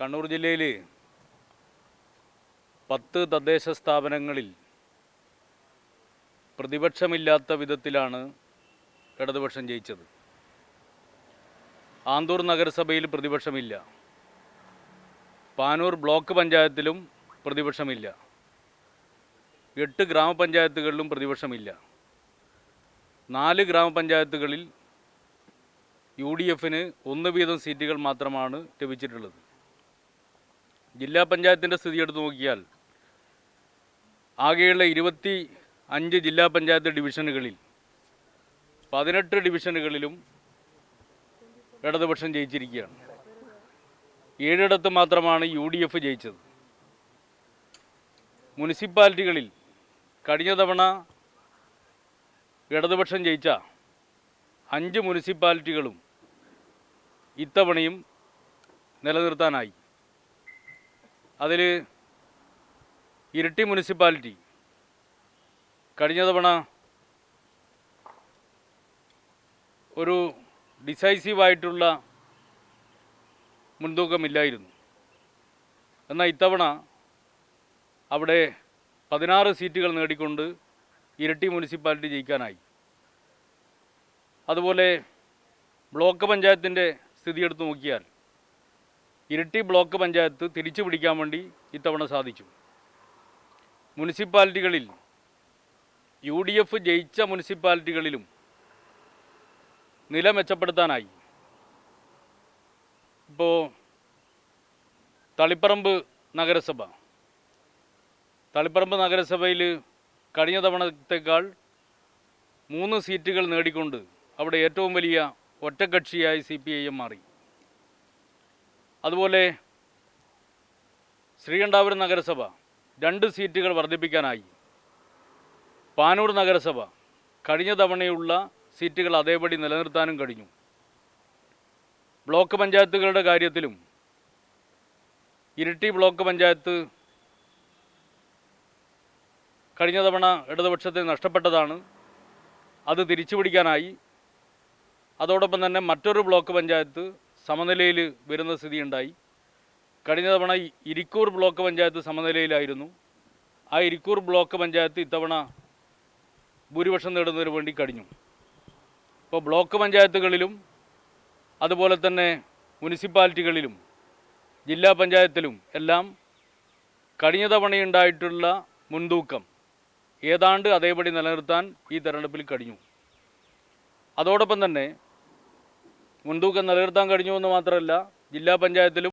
കണ്ണൂർ ജില്ലയിൽ പത്ത് തദ്ദേശ സ്ഥാപനങ്ങളിൽ പ്രതിപക്ഷമില്ലാത്ത വിധത്തിലാണ് ഇടതുപക്ഷം ജയിച്ചത്. ആന്തൂർ നഗരസഭയിൽ പ്രതിപക്ഷമില്ല. പാനൂർ ബ്ലോക്ക് പഞ്ചായത്തിലും പ്രതിപക്ഷമില്ല. എട്ട് ഗ്രാമപഞ്ചായത്തുകളിലും പ്രതിപക്ഷമില്ല. നാല് ഗ്രാമപഞ്ചായത്തുകളിൽ യു ഡി എഫിന് ഒന്ന് വീതം സീറ്റുകൾ മാത്രമാണ് ലഭിച്ചിട്ടുള്ളത്. ജില്ലാ പഞ്ചായത്തിന്റെ സ്ഥിതി എടുത്തു നോക്കിയാൽ ആകെയുള്ള ഇരുപത്തി അഞ്ച് ജില്ലാ പഞ്ചായത്ത് ഡിവിഷനുകളിൽ പതിനെട്ട് ഡിവിഷനുകളിലും ഇടതുപക്ഷം ജയിച്ചിരിക്കുകയാണ്. ഏഴിടത്ത് മാത്രമാണ് യു ഡി എഫ് ജയിച്ചത്. മുനിസിപ്പാലിറ്റികളിൽ കഴിഞ്ഞ തവണ ഇടതുപക്ഷം ജയിച്ച അഞ്ച് മുനിസിപ്പാലിറ്റികളും ഇത്തവണയും നിലനിർത്താനായി. അതിൽ ഇരിട്ടി മുനിസിപ്പാലിറ്റി കഴിഞ്ഞ തവണ ഒരു ഡിസൈസീവായിട്ടുള്ള മുൻതൂക്കമില്ലായിരുന്നു. എന്നാൽ ഇത്തവണ അവിടെ പതിനാറ് സീറ്റുകൾ നേടിക്കൊണ്ട് ഇരട്ടി മുനിസിപ്പാലിറ്റി ജയിക്കാനായി. അതുപോലെ ബ്ലോക്ക് പഞ്ചായത്തിന്റെ സ്ഥിതി എടുത്തു നോക്കിയാൽ ഇരട്ടി ബ്ലോക്ക് പഞ്ചായത്ത് തിരിച്ചു പിടിക്കാൻ വേണ്ടി ഇത്തവണ സാധിച്ചു. മുനിസിപ്പാലിറ്റികളിൽ യു ഡി എഫ് ജയിച്ച മുനിസിപ്പാലിറ്റികളിലും നില മെച്ചപ്പെടുത്താനായി. ഇപ്പോൾ തളിപ്പറമ്പ് നഗരസഭ. തളിപ്പറമ്പ് നഗരസഭയിൽ കഴിഞ്ഞ തവണത്തേക്കാൾ മൂന്ന് സീറ്റുകൾ നേടിക്കൊണ്ട് അവിടെ ഏറ്റവും വലിയ ഒറ്റക്കക്ഷിയായി സി പി ഐ എം മാറി. അതുപോലെ ശ്രീകണ്ഠാപുരം നഗരസഭ രണ്ട് സീറ്റുകൾ വർദ്ധിപ്പിക്കാനായി. പാനൂർ നഗരസഭ കഴിഞ്ഞ തവണയുള്ള സീറ്റുകൾ അതേപടി നിലനിർത്താനും കഴിഞ്ഞു. ബ്ലോക്ക് പഞ്ചായത്തുകളുടെ കാര്യത്തിലും ഇരിട്ടി ബ്ലോക്ക് പഞ്ചായത്ത് കഴിഞ്ഞ തവണ ഇടതുപക്ഷത്തെ നഷ്ടപ്പെട്ടതാണ്. അത് തിരിച്ചുപിടിക്കാനായി. അതോടൊപ്പം തന്നെ മറ്റൊരു ബ്ലോക്ക് പഞ്ചായത്ത് സമനിലയിൽ വരുന്ന സ്ഥിതിയുണ്ടായി. കഴിഞ്ഞ തവണ ഇരിക്കൂർ ബ്ലോക്ക് പഞ്ചായത്ത് സമനിലയിലായിരുന്നു. ആ ഇരിക്കൂർ ബ്ലോക്ക് പഞ്ചായത്ത് ഇത്തവണ ഭൂരിപക്ഷം നേടുന്നതിന് വേണ്ടി കഴിഞ്ഞു. ഇപ്പോൾ ബ്ലോക്ക് പഞ്ചായത്തുകളിലും അതുപോലെ തന്നെ മുനിസിപ്പാലിറ്റികളിലും ജില്ലാ പഞ്ചായത്തിലും എല്ലാം കഴിഞ്ഞ തവണയുണ്ടായിട്ടുള്ള മുൻതൂക്കം ഏതാണ്ട് അതേപടി നിലനിർത്താൻ ഈ തെരഞ്ഞെടുപ്പിൽ കഴിഞ്ഞു. അതോടൊപ്പം തന്നെ മുൻതൂക്കം നിലനിർത്താൻ കഴിഞ്ഞു എന്ന് മാത്രമല്ല ജില്ലാ പഞ്ചായത്തിലും